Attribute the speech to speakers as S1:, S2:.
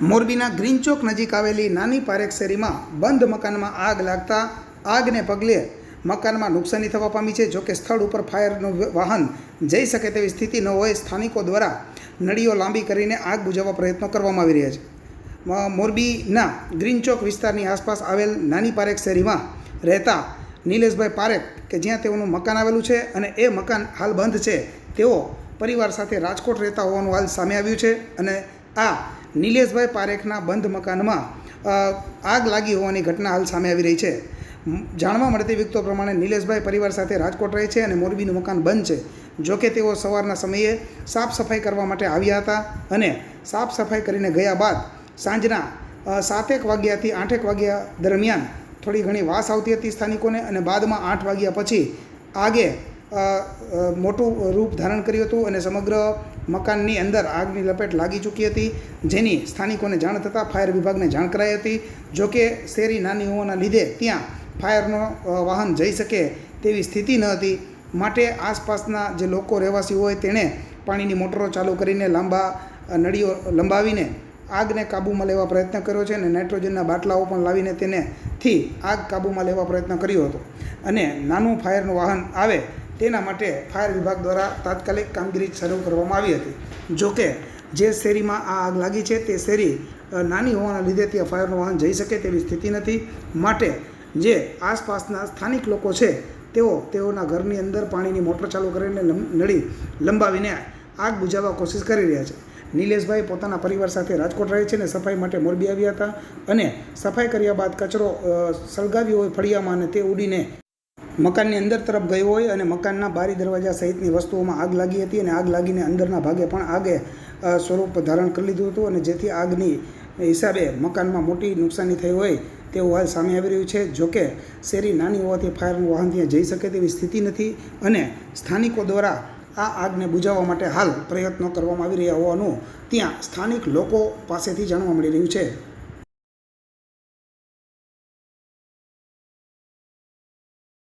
S1: મોરબીના ગ્રીન ચોક નજીક આવેલી નાની પારેખ શેરીમાં બંધ મકાનમાં આગ લાગતા આગને પગલે મકાનમાં નુકસાની થવા પામી છે. જોકે સ્થળ ઉપર ફાયરનું વાહન જઈ શકે તેવી સ્થિતિ ન હોય, સ્થાનિકો દ્વારા નળીઓ લાંબી કરીને આગ બુઝાવવા પ્રયત્નો કરવામાં આવી રહ્યા છે. મોરબીના ગ્રીન ચોક વિસ્તારની આસપાસ આવેલ નાની પારેખ શેરીમાં રહેતા નિલેશભાઈ પારેખ કે જ્યાં તેઓનું મકાન આવેલું છે અને એ મકાન હાલ બંધ છે. તેઓ પરિવાર સાથે રાજકોટ રહેતા હોવાનું હાલ સામે આવ્યું છે અને આ નિલેશભાઈ પારેખના બંધ મકાનમાં આગ લાગી હોવાની ઘટના હાલ સામે આવી રહી છે. જાણવા મળતી વિગતો પ્રમાણે નિલેશભાઈ પરિવાર સાથે રાજકોટ રહે છે અને મોરબીનું મકાન બંધ છે. જોકે તેઓ સવારના સમયે સાફ સફાઈ કરવા માટે આવ્યા હતા અને સાફ સફાઈ કરીને ગયા બાદ સાંજના સાતેક વાગ્યાથી આઠેક વાગ્યા દરમિયાન થોડી ઘણી વાસ આવતી હતી સ્થાનિકોને અને બાદમાં આઠ વાગ્યા પછી આગે મોટું રૂપ ધારણ કર્યું હતું અને સમગ્ર મકાનની અંદર આગની લપેટ લાગી ચૂકી હતી, જેની સ્થાનિકોને જાણ થતાં ફાયર વિભાગને જાણ કરાઈ હતી. જોકે શેરી નાની હોવાના લીધે ત્યાં ફાયરનો વાહન જઈ શકે તેવી સ્થિતિ ન હતી. માટે આસપાસના જે લોકો રહેવાસી હોય તેણે પાણીની મોટરો ચાલુ કરીને લાંબા નળીઓ લંબાવીને આગને કાબૂમાં લેવા પ્રયત્ન કર્યો છે અને નાઇટ્રોજનના બાટલાઓ પણ લાવીને તેને થી આગ કાબૂમાં લેવા પ્રયત્ન કર્યો હતો. અને નાનું ફાયરનું વાહન આવે તેના માટે ફાયર વિભાગ દ્વારા તાત્કાલિક કામગીરી શરૂ કરવામાં આવી હતી. જોકે જે શેરીમાં આ આગ લાગી છે, તે શેરી નાની હોવાના લીધે ત્યાં ફાયરનું વાહન જઈ શકે તેવી સ્થિતિ નથી. માટે જે આસપાસના સ્થાનિક લોકો છે, તેઓ તેઓના ઘરની અંદર પાણીની મોટર ચાલુ કરીને નળી લંબાવીને આગ બુજાવવા કોશિશ કરી રહ્યા છે. નિલેશભાઈ પોતાના પરિવાર સાથે રાજકોટ રહે છે અને સફાઈ માટે મોરબી આવ્યા હતા અને સફાઈ કર્યા બાદ કચરો સળગાવ્યો હોય ફળિયામાં અને તે ઉડીને મકાનની અંદર તરફ ગયો હોય અને મકાનના બારી દરવાજા સહિતની વસ્તુઓમાં આગ લાગી હતી અને આગ લાગીને અંદરના ભાગે પણ આગે સ્વરૂપ ધારણ કરી લીધું હતું અને જેથી આગની હિસાબે મકાનમાં મોટી નુકસાની થઈ હોય તેવું હાલ સામે આવી રહ્યું છે. જોકે શેરી નાની હોવાથી ફાયરનું વાહન ત્યાં જઈ શકે તેવી સ્થિતિ નથી અને સ્થાનિકો દ્વારા આ આગને બુઝાવવા માટે હાલ પ્રયત્નો કરવામાં આવી રહ્યા હોવાનું ત્યાં સ્થાનિક લોકો પાસેથી જાણવા મળી રહ્યું છે.